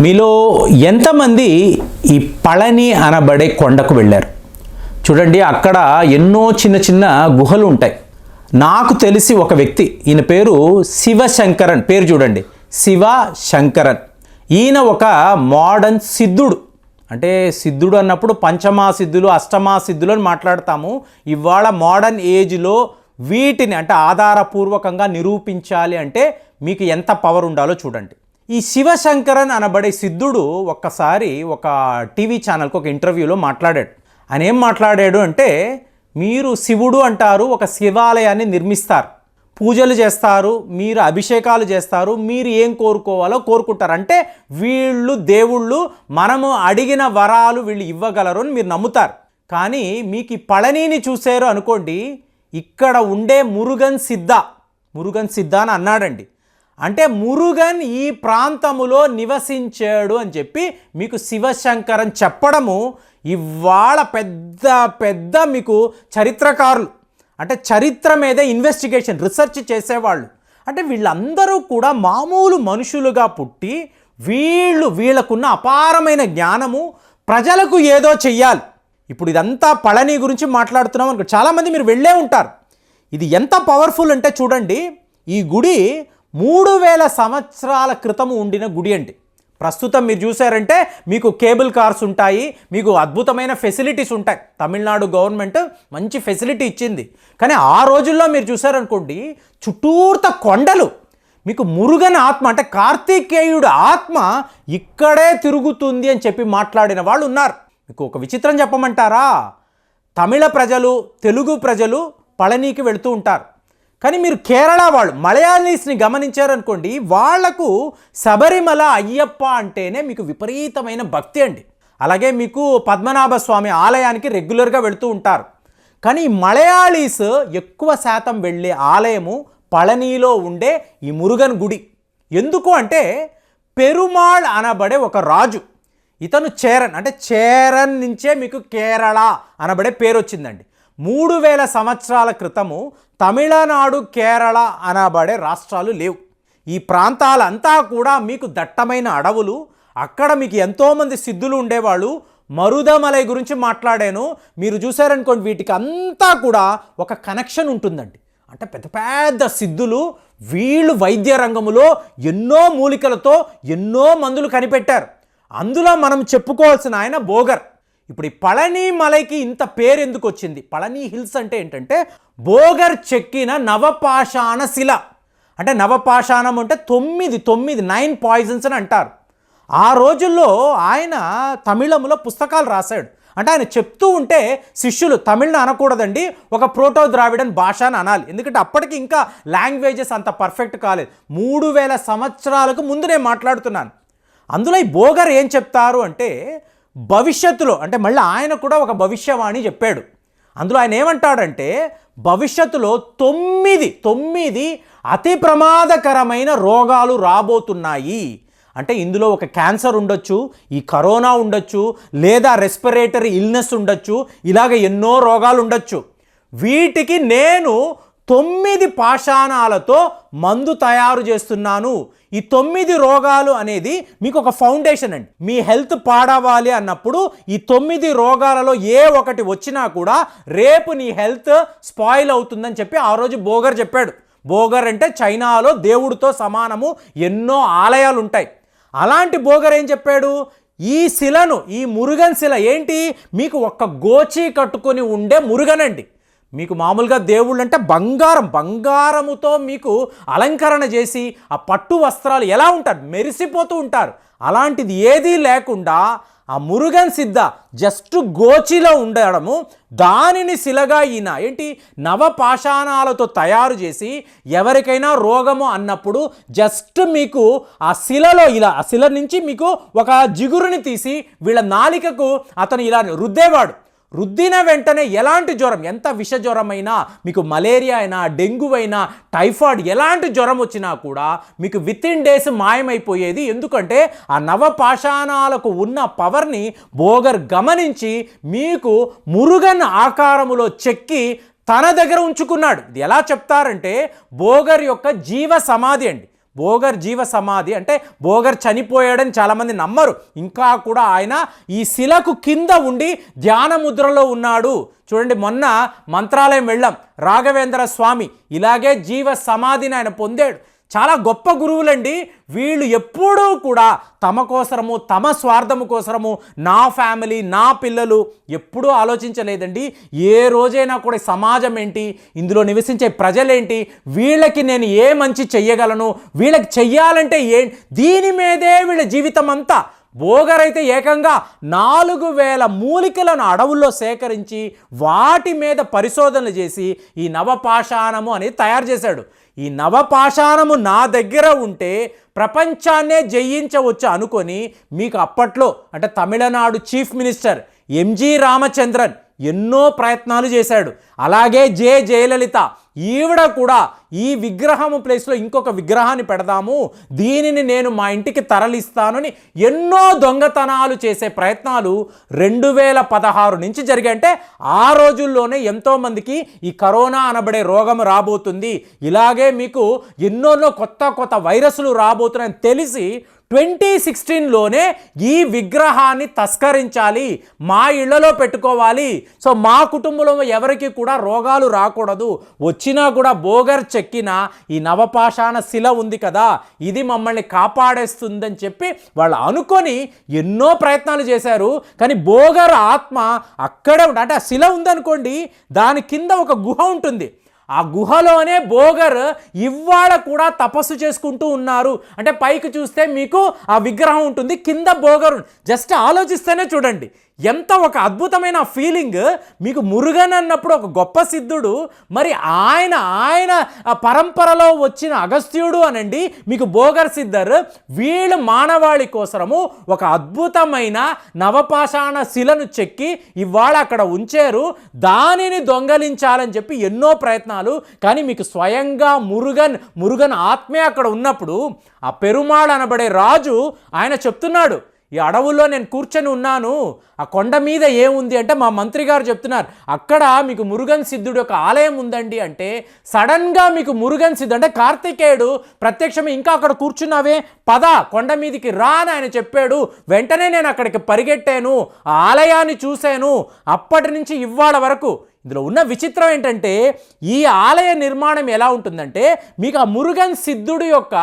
మీలో ఎంతమంది ఈ పళని అనబడే కొండకు వెళ్ళారు? చూడండి అక్కడ ఎన్నో చిన్న చిన్న గుహలు ఉంటాయి. నాకు తెలిసి ఒక వ్యక్తి ఈయన పేరు శివశంకరన్. పేరు చూడండి శివ శంకరన్ ఈయన ఒక మోడర్న్ సిద్ధుడు. అంటే సిద్ధుడు అన్నప్పుడు పంచమా సిద్ధులు అష్టమా సిద్ధులు అని మాట్లాడతాము. ఇవాళ మోడర్న్ ఏజ్లో వీటిని అంటే ఆధారపూర్వకంగా నిరూపించాలి అంటే మీకు ఎంత పవర్ ఉండాలో చూడండి. ఈ శివశంకరన్ అనబడే సిద్ధుడు ఒక్కసారి ఒక టీవీ ఛానల్కి ఒక ఇంటర్వ్యూలో మాట్లాడాడు. ఆయన ఏం మాట్లాడాడు అంటే మీరు శివుడు అంటారు ఒక శివాలయాన్ని నిర్మిస్తారు. పూజలు చేస్తారు మీరు అభిషేకాలు చేస్తారు మీరు ఏం కోరుకోవాలో కోరుకుంటారు. అంటే వీళ్ళు దేవుళ్ళు మనము అడిగిన వరాలు వీళ్ళు ఇవ్వగలరు అని మీరు నమ్ముతారు. కానీ మీకు ఈ పళనిని చూసారు అనుకోండి ఇక్కడ ఉండే మురుగన్ సిద్ధ మురుగన్ సిద్ధ అని అన్నాడండి. అంటే మురుగన్ ఈ ప్రాంతములో నివసించాడు అని చెప్పి మీకు శివశంకరన్ చెప్పడము ఇవాళ పెద్ద పెద్ద మీకు చరిత్రకారులు. అంటే చరిత్ర మీదే ఇన్వెస్టిగేషన్ రీసెర్చ్ చేసేవాళ్ళు. అంటే వీళ్ళందరూ కూడా మామూలు మనుషులుగా పుట్టి వీళ్ళు వీళ్ళకున్న అపారమైన జ్ఞానము ప్రజలకు ఏదో చెయ్యాలి. ఇప్పుడు ఇదంతా పళని గురించి మాట్లాడుతున్నాం అనుకో చాలామంది మీరు వెళ్ళే ఉంటారు. ఇది ఎంత పవర్ఫుల్ అంటే చూడండి ఈ గుడి మూడు వేల సంవత్సరాల క్రితము ఉండిన గుడి అండి. ప్రస్తుతం మీరు చూసారంటే మీకు కేబుల్ కార్స్ ఉంటాయి మీకు అద్భుతమైన ఫెసిలిటీస్ ఉంటాయి. తమిళనాడు గవర్నమెంట్ మంచి ఫెసిలిటీ ఇచ్చింది. కానీ ఆ రోజుల్లో మీరు చూసారనుకోండి చుట్టూర్త కొండలు మీకు మురుగన్ ఆత్మ అంటే కార్తీకేయుడు ఆత్మ ఇక్కడే తిరుగుతుంది అని చెప్పి మాట్లాడిన వాళ్ళు ఉన్నారు. మీకు ఒక విచిత్రం చెప్పమంటారా? తమిళ ప్రజలు తెలుగు ప్రజలు పళనీకి వెళుతూ ఉంటారు. కానీ మీరు కేరళ వాళ్ళు మలయాళీస్ని గమనించారనుకోండి వాళ్ళకు శబరిమల అయ్యప్ప అంటేనే మీకు విపరీతమైన భక్తి అండి. అలాగే మీకు పద్మనాభ స్వామి ఆలయానికి రెగ్యులర్గా వెళుతూ ఉంటారు. కానీ మలయాళీస్ ఎక్కువ శాతం వెళ్ళే ఆలయము పళనిలో ఉండే ఈ మురుగన్ గుడి. ఎందుకు అంటే పెరుమాళ్ అనబడే ఒక రాజు ఇతను చేరన్ అంటే చేరన్ నుంచే మీకు కేరళ అనబడే పేరు వచ్చిందండి మూడు వేల సంవత్సరాల క్రితము తమిళనాడు కేరళ అనబడే రాష్ట్రాలు లేవు. ఈ ప్రాంతాలంతా కూడా మీకు దట్టమైన అడవులు అక్కడ మీకు ఎంతోమంది సిద్ధులు ఉండేవాళ్ళు. మరుదమలై గురించి మాట్లాడాను. మీరు చూసారనుకోండి వీటికి అంతా కూడా ఒక కనెక్షన్ ఉంటుందండి. అంటే పెద్ద పెద్ద సిద్ధులు వీళ్ళు వైద్య రంగములో ఎన్నో మూలికలతో ఎన్నో మందులు కనిపెట్టారు. అందులో మనం చెప్పుకోవాల్సిన ఆయన బోగర్. ఇప్పుడు ఈ పళని మలైకి ఇంత పేరు ఎందుకు వచ్చింది? పళని హిల్స్ అంటే ఏంటంటే బోగర్ చెక్కిన నవపాషాణ శిల. అంటే నవపాషాణం అంటే తొమ్మిది తొమ్మిది నైన్ పాయిజన్స్ అని అంటారు. ఆ రోజుల్లో ఆయన తమిళంలో పుస్తకాలు రాశాడు. అంటే ఆయన చెప్తూ ఉంటే శిష్యులు తమిళ్ని అనకూడదండి ఒక ప్రోటో ద్రావిడన్ భాష అని అనాలి. ఎందుకంటే అప్పటికి ఇంకా లాంగ్వేజెస్ అంత పర్ఫెక్ట్ కాలేదు. మూడు వేల సంవత్సరాలకు ముందు నేను మాట్లాడుతున్నాను. అందులో ఈ బోగర్ ఏం చెప్తారు అంటే భవిష్యత్తులో అంటే మళ్ళీ ఆయన కూడా ఒక భవిష్యవాణి చెప్పాడు. అందులో ఆయన ఏమంటాడంటే భవిష్యత్తులో తొమ్మిది తొమ్మిది అతి ప్రమాదకరమైన రోగాలు రాబోతున్నాయి. అంటే ఇందులో ఒక క్యాన్సర్ ఉండొచ్చు ఈ కరోనా ఉండొచ్చు లేదా రెస్పిరేటరీ ఇల్నెస్ ఉండొచ్చు ఇలాగ ఎన్నో రోగాలు ఉండొచ్చు. వీటికి నేను తొమ్మిది పాషాణాలతో మందు తయారు చేస్తున్నాను. ఈ తొమ్మిది రోగాలు అనేది మీకు ఒక ఫౌండేషన్ అండి. మీ హెల్త్ పాడవాలి అన్నప్పుడు ఈ తొమ్మిది రోగాలలో ఏ ఒకటి వచ్చినా కూడా రేపు నీ హెల్త్ స్పాయిల్ అవుతుందని చెప్పి ఆ రోజు బోగర్ చెప్పాడు. బోగర్ అంటే చైనాలో దేవుడితో సమానము ఎన్నో ఆలయాలు ఉంటాయి అలాంటి బోగర్ ఏం చెప్పాడు? ఈ శిలను ఈ మురుగన్ శిల ఏంటి? మీకు ఒక్క గోచి కట్టుకొని ఉండే మురుగన్ అండి మీకు మామూలుగా దేవుళ్ళు అంటే బంగారం బంగారముతో మీకు అలంకరణ చేసి ఆ పట్టు వస్త్రాలు ఎలా ఉంటారు? మెరిసిపోతూ ఉంటారు. అలాంటిది ఏదీ లేకుండా ఆ మురుగన్ సిద్ధ జస్ట్ గోచిలో ఉండడము దానిని శిలగా ఈయన ఏంటి? నవపాషాణాలతో తయారు చేసి ఎవరికైనా రోగము అన్నప్పుడు జస్ట్ మీకు ఆ శిలలో ఇలా ఆ శిల నుంచి మీకు ఒక జిగురుని తీసి వీళ్ళ నాలికకు అతను ఇలా రుద్దేవాడు. రుద్దిన వెంటనే ఎలాంటి జ్వరం ఎంత విష జ్వరమైనా మీకు మలేరియా అయినా డెంగ్యూ అయినా టైఫాయిడ్ ఎలాంటి జ్వరం వచ్చినా కూడా మీకు విత్ ఇన్ డేస్ మాయమైపోయేది. ఎందుకంటే ఆ నవపాషాణాలకు ఉన్న పవర్ని బోగర్ గమనించి మీకు మురుగన్ ఆకారములో చెక్కి తన దగ్గర ఉంచుకున్నాడు. ఇది ఎలా చెప్తారంటే బోగర్ యొక్క జీవ సమాధి అండి. బోగర్ జీవ సమాధి అంటే బోగర్ చనిపోయాడని చాలామంది నమ్మరు. ఇంకా కూడా ఆయన ఈ శిలకు కింద ఉండి ధ్యాన ముద్రలో ఉన్నాడు. చూడండి మొన్న మంత్రాలయం వెళ్ళాం. రాఘవేంద్ర స్వామి ఇలాగే జీవ సమాధిని ఆయన పొందాడు. చాలా గొప్ప గురువులండి. వీళ్ళు ఎప్పుడూ కూడా తమ కోసరము తమ స్వార్థము కోసరము నా ఫ్యామిలీ నా పిల్లలు ఎప్పుడూ ఆలోచించలేదండి. ఏ రోజైనా కూడా సమాజం ఏంటి ఇందులో నివసించే ప్రజలేంటి వీళ్ళకి నేను ఏ మంచి చెయ్యగలను వీళ్ళకి చెయ్యాలంటే ఏ దీని మీదే వీళ్ళ జీవితం అంతా బోగరైతే ఏకంగా నాలుగు వేల మూలికలను అడవుల్లో సేకరించి వాటి మీద పరిశోధనలు చేసి ఈ నవపాషాణము అనేది తయారు చేశాడు. ఈ నవపాషాణము నా దగ్గర ఉంటే ప్రపంచాన్నే జయించవచ్చు అనుకొని మీకు అప్పట్లో అంటే Tamil Nadu chief minister MG Ramachandran ఎన్నో ప్రయత్నాలు చేశాడు. అలాగే జే జయలలిత ఈవిడ కూడా ఈ విగ్రహము ప్లేస్లో ఇంకొక విగ్రహాన్ని పెడదాము. దీనిని నేను మా ఇంటికి తరలిస్తానని ఎన్నో దొంగతనాలు చేసే ప్రయత్నాలు రెండు వేల పదహారు నుంచి జరిగాయి. అంటే ఆ రోజుల్లోనే ఎంతోమందికి ఈ కరోనా అనబడే రోగం రాబోతుంది. ఇలాగే మీకు ఎన్నోన్నో కొత్త కొత్త వైరస్లు రాబోతున్నాయని తెలిసి ట్వంటీ సిక్స్టీన్లోనే ఈ విగ్రహాన్ని తస్కరించాలి. మా ఇళ్ళలో పెట్టుకోవాలి. సో మా కుటుంబంలో ఎవరికి కూడా రోగాలు రాకూడదు. వచ్చినా కూడా బోగర్ చెక్కిన ఈ నవపాషాణ శిల ఉంది కదా ఇది మమ్మల్ని కాపాడేస్తుందని చెప్పి వాళ్ళు అనుకొని ఎన్నో ప్రయత్నాలు చేశారు. కానీ బోగర్ ఆత్మ అక్కడే ఉంట అంటే ఆ శిల ఉందనుకోండి దాని కింద ఒక గుహ ఉంటుంది. ఆ గుహలోనే బోగర్ ఇవాళ కూడా తపస్సు చేసుకుంటూ ఉన్నారు. అంటే పైకి చూస్తే మీకు ఆ విగ్రహం ఉంటుంది కింద బోగరు జస్ట్ ఆలోచిస్తేనే చూడండి. ఎంత ఒక అద్భుతమైన ఫీలింగ్. మీకు మురుగన్ అన్నప్పుడు ఒక గొప్ప సిద్ధుడు మరి ఆయన ఆయన పరంపరలో వచ్చిన అగస్త్యుడు అనండి మీకు బోగర్ సిద్ధర్. వీళ్ళు మానవాళి కోసరము ఒక అద్భుతమైన నవపాషాణ శిలను చెక్కి ఇవాళ అక్కడ ఉంచారు. దానిని దొంగలించాలని చెప్పి ఎన్నో ప్రయత్నాలు కానీ మీకు స్వయంగా మురుగన్ మురుగన్ ఆత్మే అక్కడ ఉన్నప్పుడు ఆ పెరుమాళ్ అనబడే రాజు ఆయన చెప్తున్నాడు ఈ అడవుల్లో నేను కూర్చొని ఉన్నాను ఆ కొండ మీద ఏముంది? అంటే మా మంత్రి గారు చెప్తున్నారు అక్కడ మీకు మురుగన్ సిద్ధుడు యొక్క ఆలయం ఉందండి. అంటే సడన్గా మీకు మురుగన్ సిద్ధుడు అంటే కార్తికేయుడు ప్రత్యక్షమే ఇంకా అక్కడ కూర్చున్నావే పద కొండ మీదకి రా అని ఆయన చెప్పాడు వెంటనే నేను అక్కడికి పరిగెట్టాను ఆ ఆలయాన్ని చూశాను అప్పటి నుంచి ఇవాళ వరకు ఇందులో ఉన్న విచిత్రం ఏంటంటే ఈ ఆలయ నిర్మాణం ఎలా ఉంటుందంటే మీకు ఆ మురుగన్ సిద్ధుడు యొక్క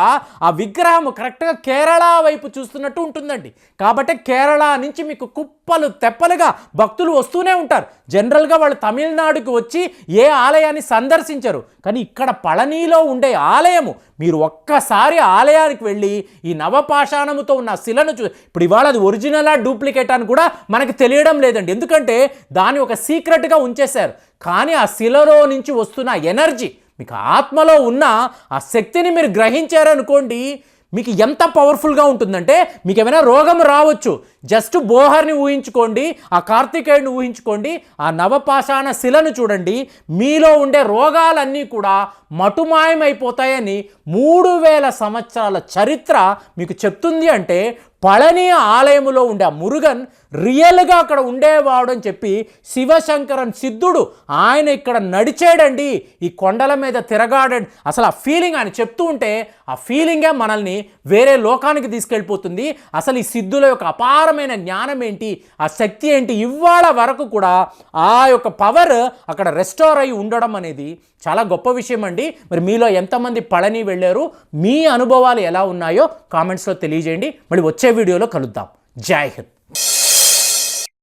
ఆ విగ్రహం కరెక్ట్గా కేరళ వైపు చూస్తున్నట్టు ఉంటుందండి. కాబట్టి కేరళ నుంచి మీకు తెప్పలు తెప్పలుగా భక్తులు వస్తూనే ఉంటారు. జనరల్గా వాళ్ళు తమిళనాడుకు వచ్చి ఏ ఆలయాన్ని సందర్శించరు. కానీ ఇక్కడ పళనిలో ఉండే ఆలయము మీరు ఒక్కసారి ఆలయానికి వెళ్ళి ఈ నవపాషాణముతో ఉన్న శిలను చూ ఇప్పుడు ఇవాళ అది ఒరిజినలా డూప్లికేట్ అని కూడా మనకి తెలియడం లేదండి. ఎందుకంటే దాన్ని ఒక సీక్రెట్గా ఉంచేశారు. కానీ ఆ శిలలో నుంచి వస్తున్న ఎనర్జీ మీకు ఆత్మలో ఉన్న ఆ శక్తిని మీరు గ్రహించారనుకోండి మీకు ఎంత పవర్ఫుల్గా ఉంటుందంటే మీకు ఏమైనా రోగం రావచ్చు. జస్ట్ బోహర్ని ఊహించుకోండి ఆ కార్తికేయుని ఊహించుకోండి ఆ నవపాషాణ శిలను చూడండి. మీలో ఉండే రోగాలన్నీ కూడా మటుమాయమైపోతాయని మూడు వేల సంవత్సరాల చరిత్ర మీకు చెప్తుంది అంటే పళని ఆలయములో ఉండే ఆ మురుగన్ రియల్గా అక్కడ ఉండేవాడు అని చెప్పి శివశంకరన్ సిద్ధుడు ఆయన ఇక్కడ నడిచాడండి ఈ కొండల మీద తిరగాడండి. అసలు ఆ ఫీలింగ్ ఆయన చెప్తూ ఉంటే ఆ ఫీలింగే మనల్ని వేరే లోకానికి తీసుకెళ్ళిపోతుంది. అసలు ఈ సిద్ధుల యొక్క అపారమైన జ్ఞానం ఏంటి ఆ శక్తి ఏంటి ఇవాళ వరకు కూడా ఆ యొక్క పవర్ అక్కడ రెస్టోర్ అయి ఉండడం అనేది చాలా గొప్ప విషయం అండి. మరి మీలో ఎంతమంది పళని వెళ్ళారు మీ అనుభవాలు ఎలా ఉన్నాయో కామెంట్స్లో తెలియజేయండి. మళ్ళీ వచ్చే వీడియోలో కలుద్దాం. జై హింద్.